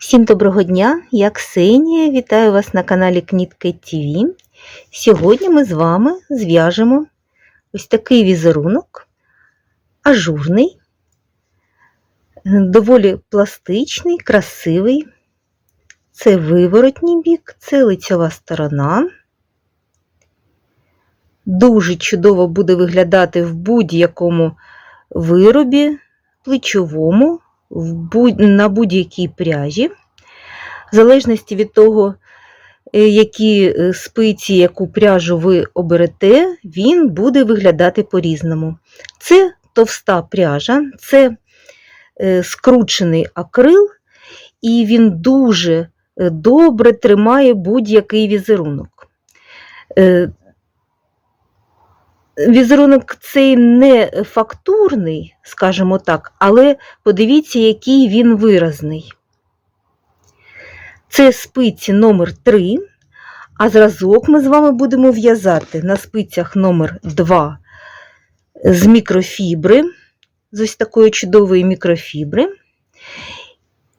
Всім доброго дня, я Ксенія, вітаю вас на каналі Кнітки ТВ. Сьогодні ми з вами зв'яжемо ось такий візерунок, ажурний, доволі пластичний, красивий. Це виворотній бік, це лицьова сторона. Дуже чудово буде виглядати в будь-якому виробі, плечовому на будь-якій пряжі, в залежності від того, е, які е, спиці, яку пряжу ви оберете, він буде виглядати по-різному. Це товста пряжа, це е, скручений акрил, і він дуже добре тримає будь-який візерунок. Е, Візерунок цей не фактурний, скажімо так, але подивіться, який він виразний. Це спиці номер 3, а зразок ми з вами будемо в'язати на спицях номер 2 з мікрофібри, з ось такої чудової мікрофібри.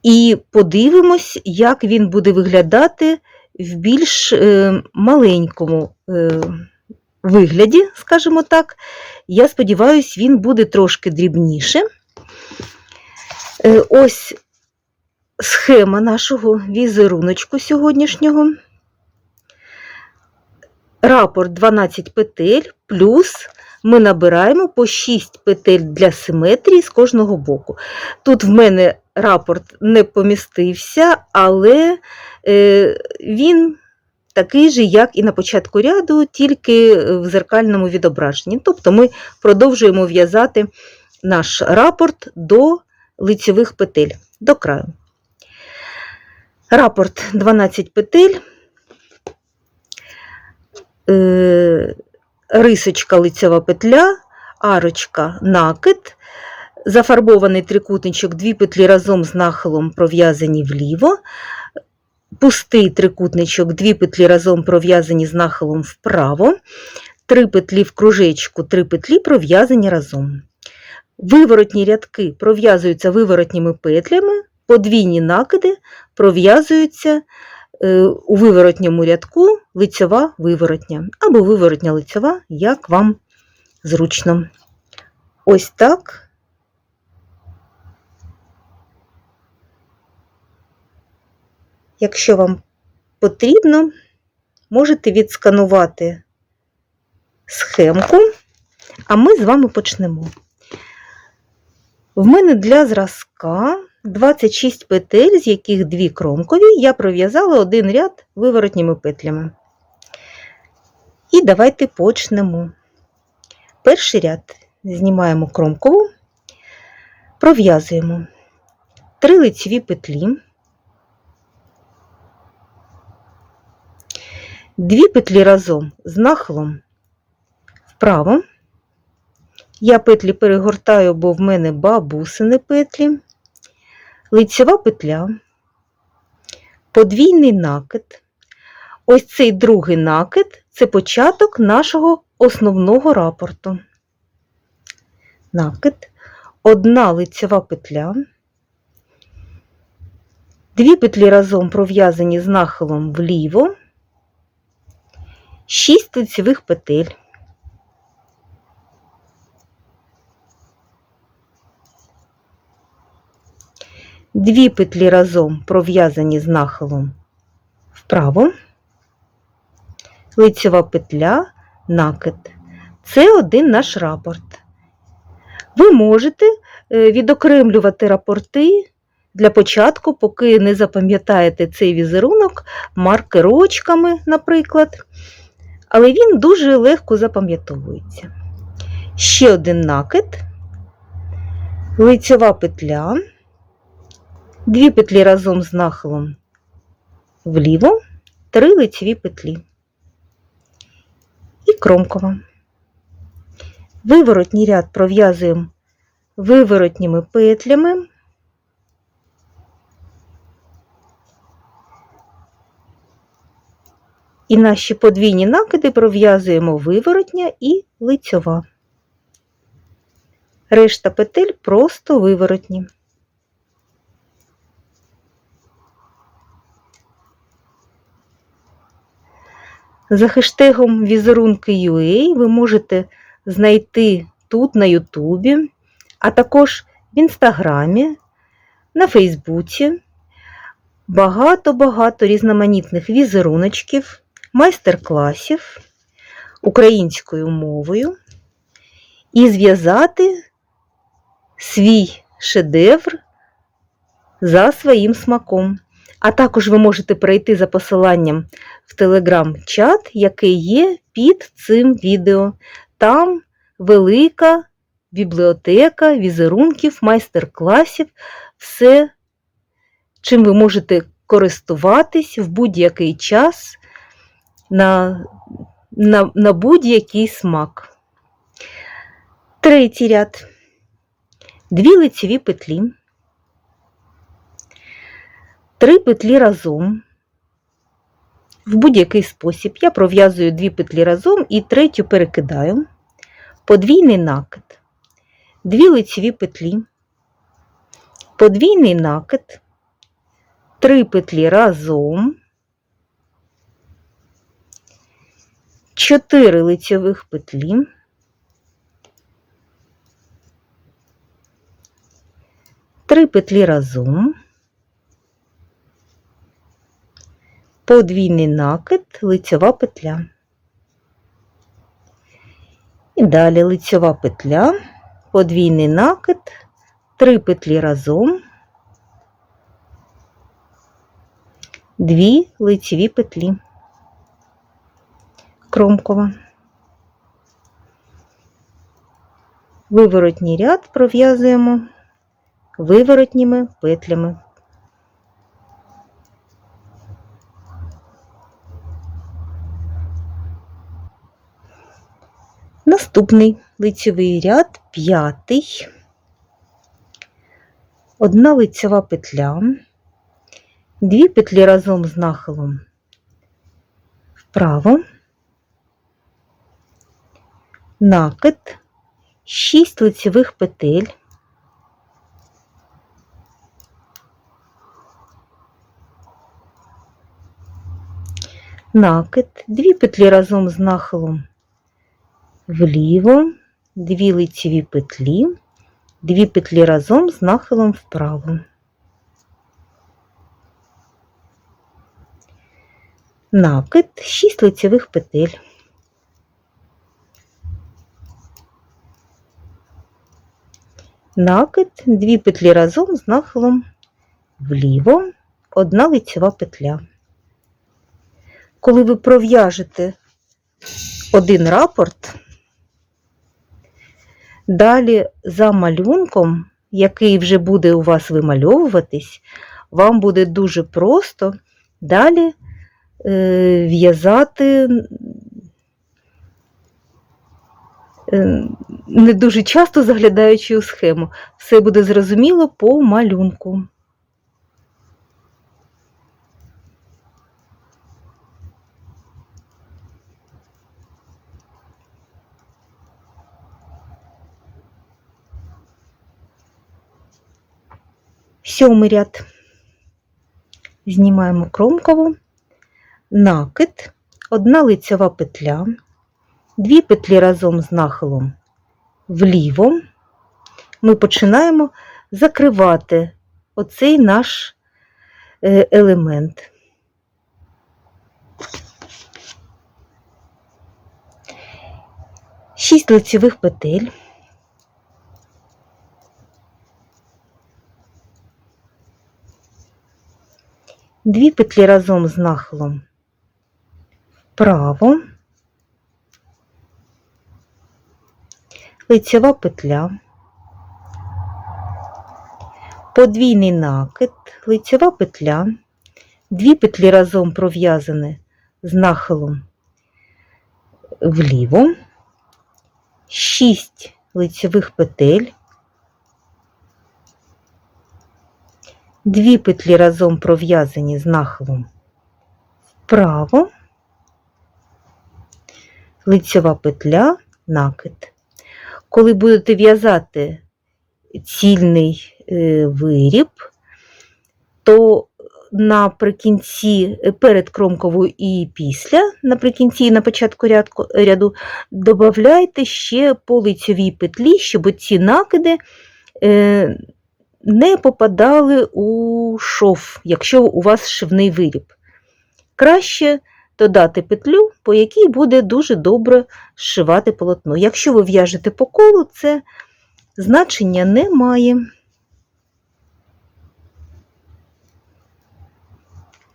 І подивимось, як він буде виглядати в більш е, маленькому. Вигляді, скажімо так. Я сподіваюся, він буде трошки дрібніше. Е, Ось схема нашого візеруночку сьогоднішнього. Рапорт 12 петель, плюс ми набираємо по 6 петель для симетрії з кожного боку. Тут в мене рапорт не помістився, але е, він такий же, як і на початку ряду, тільки в зеркальному відображенні. Тобто ми продовжуємо в'язати наш рапорт до лицьових петель, до краю. Рапорт 12 петель, е, рисочка лицьова петля, арочка накид, зафарбований трикутничок, дві петлі разом з нахилом пров'язані вліво, пустий трикутничок, дві петлі разом пров'язані з нахилом вправо, три петлі в кружечку, три петлі пров'язані разом. Виворотні рядки пров'язуються виворотніми петлями, подвійні накиди пров'язуються е, у виворотньому рядку лицьова виворотня або виворотня лицьова, як вам зручно. Ось так. Якщо вам потрібно, можете відсканувати схемку, а ми з вами почнемо. В мене для зразка 26 петель, з яких дві кромкові, я пров'язала один ряд виворотніми петлями. І давайте почнемо. Перший ряд знімаємо кромкову, пров'язуємо три лицеві петлі. Дві петлі разом з нахилом вправо. Я петлі перегортаю, бо в мене бабусини петлі, лицьова петля, подвійний накид. Ось цей другий накид це початок нашого основного рапорту. Накид, одна лицьова петля, дві петлі разом пров'язані з нахилом вліво. 6 лицевих петель. Дві петлі разом пров'язані з нахилом вправо, лицева петля, накид. Це один наш рапорт. Ви можете е, відокремлювати рапорти для початку, поки не запам'ятаєте цей візерунок маркерочками, наприклад але він дуже легко запам'ятовується. Ще один накид, лицьова петля, дві петлі разом з нахилом вліво, три лицеві петлі і кромкова. Виворотній ряд пров'язуємо виворотніми петлями. І наші подвійні накиди пров'язуємо виворотня і лицьова. Решта петель просто виворотні. За хештегом візерунки UA ви можете знайти тут на Ютубі, а також в Інстаграмі, на Фейсбуці багато-багато різноманітних візеруночків майстер-класів українською мовою і зв'язати свій шедевр за своїм смаком. А також ви можете перейти за посиланням в телеграм-чат, який є під цим відео. Там велика бібліотека візерунків, майстер-класів, все, чим ви можете користуватись в будь-який час на, на, на будь-який смак. Третій ряд. Дві лицеві петлі. Три петлі разом. В будь-який спосіб я пров'язую дві петлі разом і третю перекидаю. Подвійний накид. Дві лицеві петлі. Подвійний накид. Три петлі разом. Чотири лицевих петлі. Три петлі разом. подвійний накид, лицьова петля. І далі лицьова петля, подвійний накид, три петлі разом, дві лицеві петлі. Кромкова. Виворотній ряд пров'язуємо виворотніми петлями. Наступний лицевий ряд, п'ятий, одна лицева петля, дві петлі разом з нахилом вправо, накид, шість лицевих петель, накид, дві петлі разом з нахилом вліво, дві лицеві петлі, дві петлі разом з нахилом вправо. Накид, 6 лицевих петель. Накид, дві петлі разом з нахилом вліво, одна лицева петля. Коли ви пров'яжете один рапорт, Далі за малюнком, який вже буде у вас вимальовуватись, вам буде дуже просто далі е, в'язати не дуже часто заглядаючи у схему. Все буде зрозуміло по малюнку. Сьомий ряд. Знімаємо кромкову, накид, одна лицева петля, дві петлі разом з нахилом вліво. Ми починаємо закривати оцей наш е, елемент. Шість лицевих петель. Дві петлі разом з нахилом вправо, лицьова петля, подвійний накид, лицьова петля, дві петлі разом пров'язані з нахилом вліво, шість лицьових петель, Дві петлі разом пров'язані з нахилом вправо, лицьова петля, накид. Коли будете в'язати цільний е, виріб, то наприкінці, е, перед кромковою і після, наприкінці і на початку рядку, ряду, додавайте ще по лицьовій петлі, щоб ці накиди е, не попадали у шов, якщо у вас шивний виріб. Краще додати петлю, по якій буде дуже добре зшивати полотно. Якщо ви в'яжете по колу, це значення не має.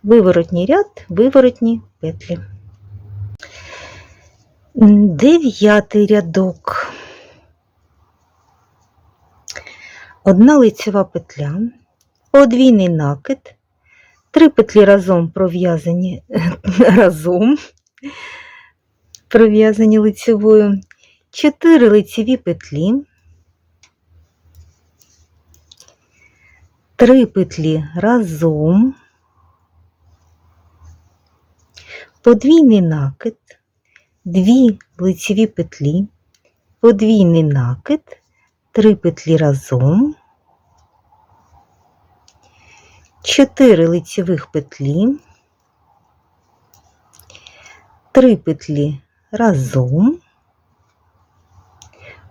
Виворотній ряд, виворотні петлі. Дев'ятий рядок. Одна лицева петля, подвійний накид, три петлі разом пров'язані разом, пров'язані лицевою, чотири лицеві петлі, три петлі разом, подвійний накид, дві лицеві петлі, подвійний накид, три петлі разом, 4 лицевих петлі, 3 петлі разом,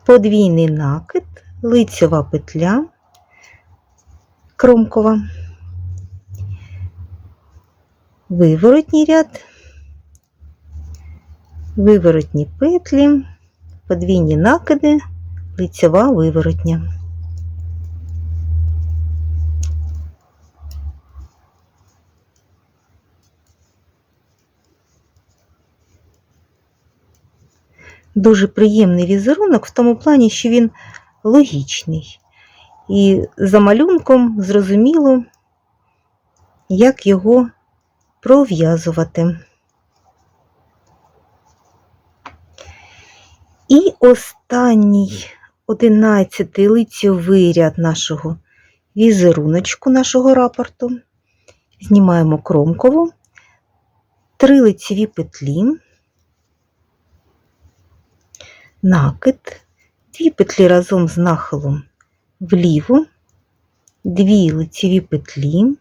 подвійний накид, лицева петля, кромкова, виворотній ряд, виворотні петлі, подвійні накиди, лицева виворотня. Дуже приємний візерунок в тому плані, що він логічний. І за малюнком зрозуміло, як його пров'язувати. І останній одинадцятий лицьовий ряд нашого візеруночку, нашого рапорту. Знімаємо кромкову, три лицеві петлі, накид, дві петлі разом з нахилом вліво, дві лицеві петлі,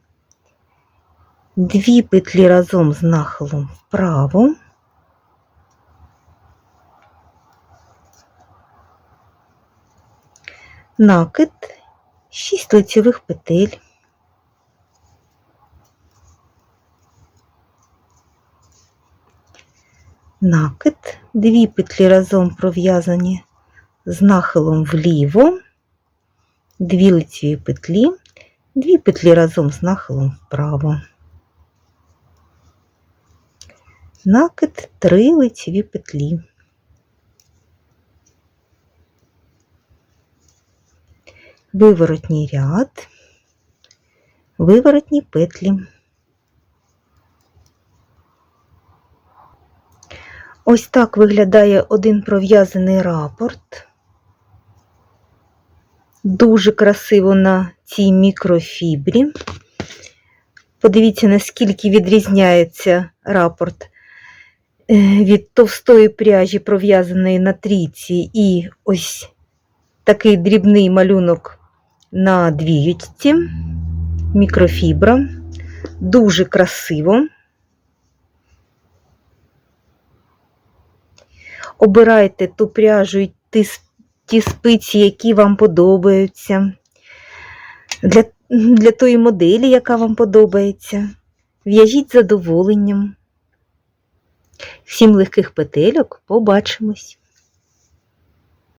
дві петлі разом з нахилом вправо, накид, 6 лицевих петель, накид, дві петлі разом пров'язані з нахилом вліво, дві лицеві петлі, дві петлі разом з нахилом вправо. Накид, три лицеві петлі. Виворотній ряд, виворотні петлі. Ось так виглядає один пров'язаний рапорт. Дуже красиво на цій мікрофібрі. Подивіться, наскільки відрізняється рапорт е, від товстої пряжі, пров'язаної на трійці, і ось такий дрібний малюнок на двіючці, мікрофібра. Дуже красиво. Обирайте ту пряжу і ті, спиці, які вам подобаються. Для, для тої моделі, яка вам подобається. В'яжіть задоволенням. Всім легких петельок, побачимось!